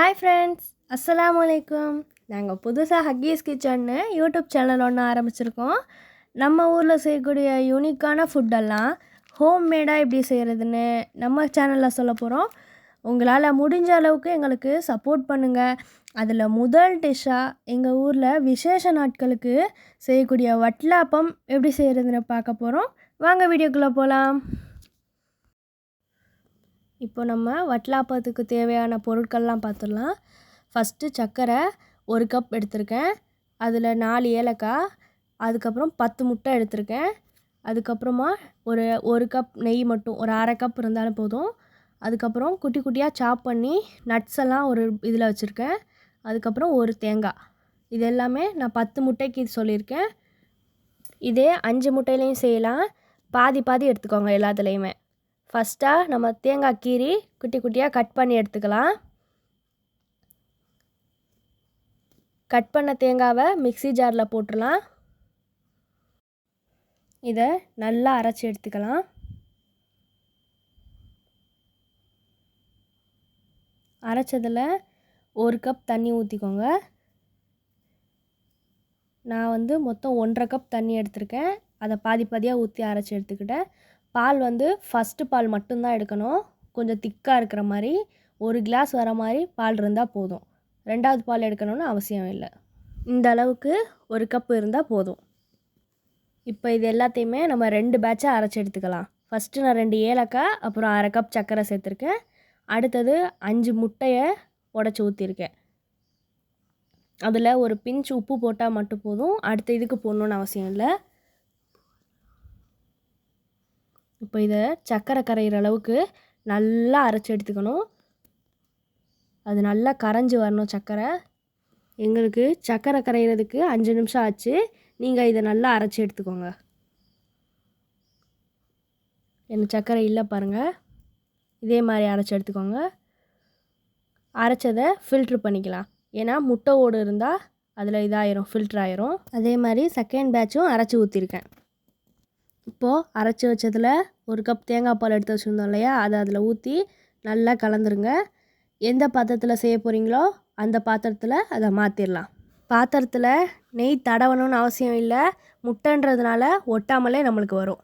Hi friends அஸ்ஸலாமு அலைக்கும் நாங்கள் புதுசாக ஹக்கீஸ் கிச்சன்னு யூடியூப் சேனல் ஒன்று ஆரம்பிச்சிருக்கோம். நம்ம ஊரில் செய்யக்கூடிய யூனிக்கான ஃபுட்டெல்லாம் ஹோம் மேடாக எப்படி செய்கிறதுன்னு நம்ம சேனலில் சொல்ல போகிறோம் உங்களால் முடிஞ்ச அளவுக்கு எங்களுக்கு சப்போர்ட் பண்ணுங்கள் அதில் முதல் டிஷ்ஷாக எங்கள் ஊரில் விசேஷ நாட்களுக்கு செய்யக்கூடிய வட்லாப்பம் எப்படி செய்கிறதுன்னு பார்க்க போகிறோம் வாங்க வீடியோக்குள்ளே போகலாம் இப்போ நம்ம வட்லாப்பத்துக்கு தேவையான பொருட்கள்லாம் பார்த்துடலாம். ஃபஸ்ட்டு சர்க்கரை ஒரு கப் எடுத்திருக்கேன். அதில் நாலு ஏலக்காய் அதுக்கப்புறம் பத்து முட்டை எடுத்திருக்கேன். அதுக்கப்புறமா ஒரு ஒரு கப் நெய் மட்டும் ஒரு அரை கப் இருந்தாலும் போதும். அதுக்கப்புறம் குட்டி குட்டியாக சாப் பண்ணி நட்ஸ் எல்லாம் ஒரு இதில் வச்சுருக்கேன். அதுக்கப்புறம் ஒரு தேங்காய். இது எல்லாமே நான் பத்து முட்டைக்கு இது சொல்லியிருக்கேன். இதே அஞ்சு முட்டையிலையும் செய்யலாம். பாதி பாதி எடுத்துக்கோங்க எல்லாத்துலேயுமே. ஃபஸ்ட்டாக நம்ம தேங்காய் கீரி குட்டி குட்டியாக கட் பண்ணி எடுத்துக்கலாம். கட் பண்ண தேங்காவை மிக்ஸி ஜாரில் போட்டுடலாம். இதை நல்லா அரைச்சி எடுத்துக்கலாம். அரைச்சதில் ஒரு கப் தண்ணி ஊற்றிக்கோங்க நான் வந்து மொத்தம் ஒன்றரை கப் தண்ணி எடுத்திருக்கேன். அதை பாதி பாதியாக ஊற்றி அரைச்சி எடுத்துக்கிட்டேன். பால் வந்து ஃபஸ்ட்டு பால் மட்டும்தான் எடுக்கணும். கொஞ்சம் திக்காக இருக்கிற மாதிரி ஒரு கிளாஸ் வர மாதிரி பால் இருந்தால் போதும். ரெண்டாவது பால் எடுக்கணும்னு அவசியம் இல்லை. இந்த அளவுக்கு ஒரு கப் இருந்தால் போதும். இப்போ இது எல்லாத்தையுமே நம்ம ரெண்டு பேட்சாக அரைச்சி எடுத்துக்கலாம். ஃபஸ்ட்டு நான் ரெண்டு ஏலக்காய் அப்புறம் அரை கப் சர்க்கரை சேர்த்துருக்கேன். அடுத்தது அஞ்சு முட்டையை உடச்சி ஊற்றிருக்கேன் அதில் ஒரு பிஞ்ச் உப்பு போட்டால் மட்டும் போதும். அடுத்த இதுக்கு போடணுன்னு அவசியம் இல்லை. இப்போ இதை சர்க்கரை கரையிற அளவுக்கு நல்லா அரைச்சி எடுத்துக்கணும். அது நல்லா கரைஞ்சி வரணும் சர்க்கரை எங்களுக்கு சர்க்கரை கரைகிறதுக்கு அஞ்சு நிமிஷம் ஆச்சு. நீங்கள் இதை நல்லா அரைச்சி எடுத்துக்கோங்க. எனக்கு சர்க்கரை இல்லை பாருங்கள் இதே மாதிரி அரைச்சி எடுத்துக்கோங்க. அரைச்சதை ஃபில்ட்ரு பண்ணிக்கலாம். ஏன்னா முட்டை ஓடு இருந்தால் அதில் இதாயிரும் ஃபில்ட்ரு ஆயிரும். அதே மாதிரி செகண்ட் பேட்சும் அரைச்சி ஊற்றிருக்கேன் இப்போது அரைச்சி வச்சதில் ஒரு கப் தேங்காய் பால் எடுத்து வச்சுருந்தோம் இல்லையா? அதை அதில் ஊற்றி நல்லா கலந்துருங்க. எந்த பாத்திரத்தில் செய்ய போகிறீங்களோ அந்த பாத்திரத்தில் அதை மாற்றிடலாம் பாத்திரத்தில் நெய் தடவணும்னு அவசியம் இல்லை. முட்டைன்றதுனால ஒட்டாமலே நம்மளுக்கு வரும்.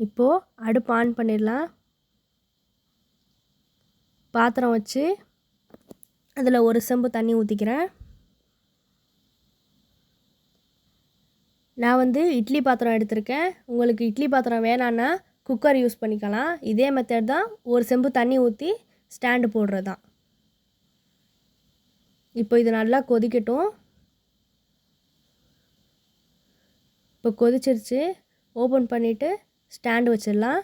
இப்போது அடுப்பு ஆன் பண்ணிடலாம். பாத்திரம் வச்சு அதில் ஒரு செம்பு தண்ணி ஊற்றிக்கிறேன் நான் வந்து இட்லி பாத்திரம் எடுத்திருக்கேன். உங்களுக்கு இட்லி பாத்திரம் வேணான்னா குக்கர் யூஸ் பண்ணிக்கலாம். இதே மெத்தட் தான் ஒரு செம்பு தண்ணி ஊற்றி ஸ்டாண்டு போடுறது தான் இப்போ இது நல்லா கொதிக்கட்டும். இப்போ கொதிச்சிருச்சு. ஓப்பன் பண்ணிவிட்டு ஸ்டாண்டு வச்சிடலாம்.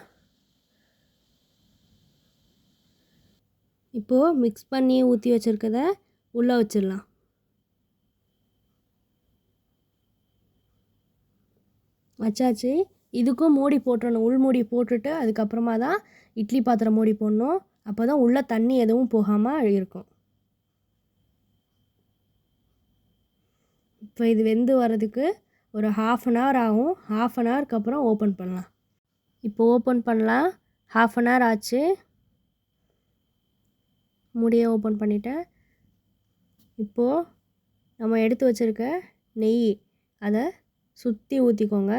இப்போது மிக்ஸ் பண்ணி ஊற்றி வச்சுருக்கத உள்ளே வச்சிடலாம். வச்சாச்சு. இதுக்கும் மூடி போட்டுறணும். உள் மூடி போட்டுட்டு அதுக்கப்புறமா தான் இட்லி பாத்திரம் மூடி போடணும். அப்போ தான் உள்ளே தண்ணி எதுவும் போகாமல் இருக்கும். இப்போ இது வெந்து வர்றதுக்கு ஒரு ஹாஃப் அன் ஹவர் ஆகும். ஹாஃப் அன் ஹவருக்கு அப்புறம் ஓப்பன் பண்ணலாம். இப்போ ஓப்பன் பண்ணலாம். ஹாஃப் அன் ஹவர் ஆச்சு. மூடியை ஓப்பன் பண்ணிட்டேன். இப்போது நம்ம எடுத்து வச்சுருக்க நெய் அதை சுற்றி ஊற்றிக்கோங்க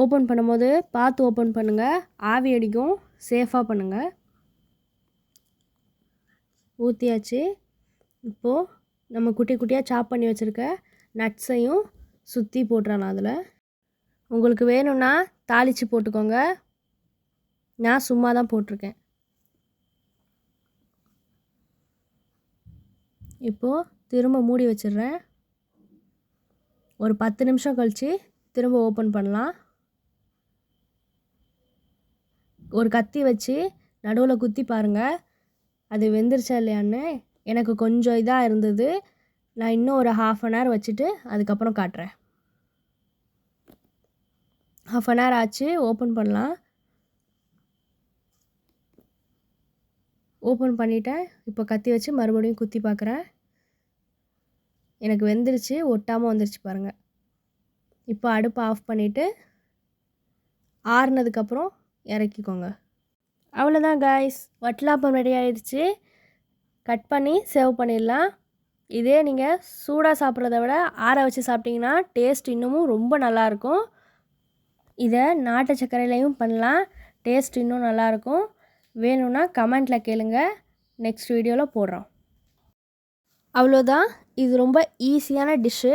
ஓப்பன் பண்ணும்போது பார்த்து ஓப்பன் பண்ணுங்கள் ஆவி அடிக்கும். சேஃபாக பண்ணுங்கள் ஊற்றியாச்சு இப்போது நம்ம குட்டி குட்டியாக சாப் பண்ணி வச்சுருக்க நட்ஸையும் சுற்றி போட்டுறலாம் அதில். உங்களுக்கு வேணும்னா தாளித்து போட்டுக்கோங்க. நான் சும்மா தான் போட்டிருக்கேன். இப்போது திரும்ப மூடி வச்சிடுறேன். ஒரு பத்து நிமிஷம் கழித்து திரும்ப ஓப்பன் பண்ணலாம். ஒரு கத்தி வச்சு நடுவில் குத்தி பாருங்கள் அது வெந்துருச்சா இல்லையான்னு எனக்கு கொஞ்சம் இதாக இருந்தது. நான் இன்னும் ஒரு ஹாஃப் அன் ஹவர் வச்சுட்டு அதுக்கப்புறம் காட்டுறேன். ஹாஃப் அன் ஹவர் ஆச்சு ஓப்பன் பண்ணலாம். ஓப்பன் பண்ணிட்டேன். இப்போ கத்தி வச்சு மறுபடியும் குத்தி பார்க்குறேன் எனக்கு வெந்துருச்சு ஒட்டாமல் வந்துருச்சு பாருங்கள் இப்போ அடுப்பை ஆஃப் பண்ணிவிட்டு ஆறுனதுக்கப்புறம் இறக்கிக்கோங்க. அவ்வளோதான் காய்ஸ் வட்டலாப்பம் ரெடி ஆயிடுச்சு. கட் பண்ணி சேவ் பண்ணிடலாம். இதே நீங்கள் சூடாக சாப்பிட்றத விட ஆற வச்சு சாப்பிட்டிங்கன்னா டேஸ்ட் இன்னமும் ரொம்ப நல்லாயிருக்கும். இதை நாட்டு சர்க்கரையிலையும் பண்ணலாம். டேஸ்ட் இன்னும் நல்லாயிருக்கும். வேணும்னா கமெண்ட்டில் கேளுங்கள் நெக்ஸ்ட் வீடியோவில் போடுறோம். அவ்வளோதான். இது ரொம்ப ஈஸியான டிஷ்ஷு.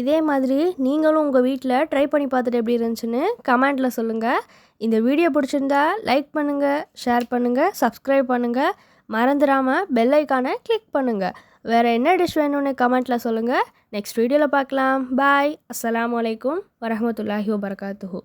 இதே மாதிரி நீங்களும் உங்கள் வீட்டில் ட்ரை பண்ணி பார்த்துட்டு எப்படி இருந்துச்சுன்னு கமெண்ட்டில் சொல்லுங்கள் இந்த வீடியோ பிடிச்சிருந்தா லைக் பண்ணுங்கள் ஷேர் பண்ணுங்கள் சப்ஸ்கிரைப் பண்ணுங்கள் மறந்துடாமல் பெல் ஐக்கானை கிளிக் பண்ணுங்கள் வேறு என்ன டிஷ் வேணும்னு கமெண்ட்டில் சொல்லுங்கள் நெக்ஸ்ட் வீடியோவில் பார்க்கலாம். பாய் அஸ்லாம் அலைக்கும் வரமத்துல்லாஹி வபர்காத்துஹூ.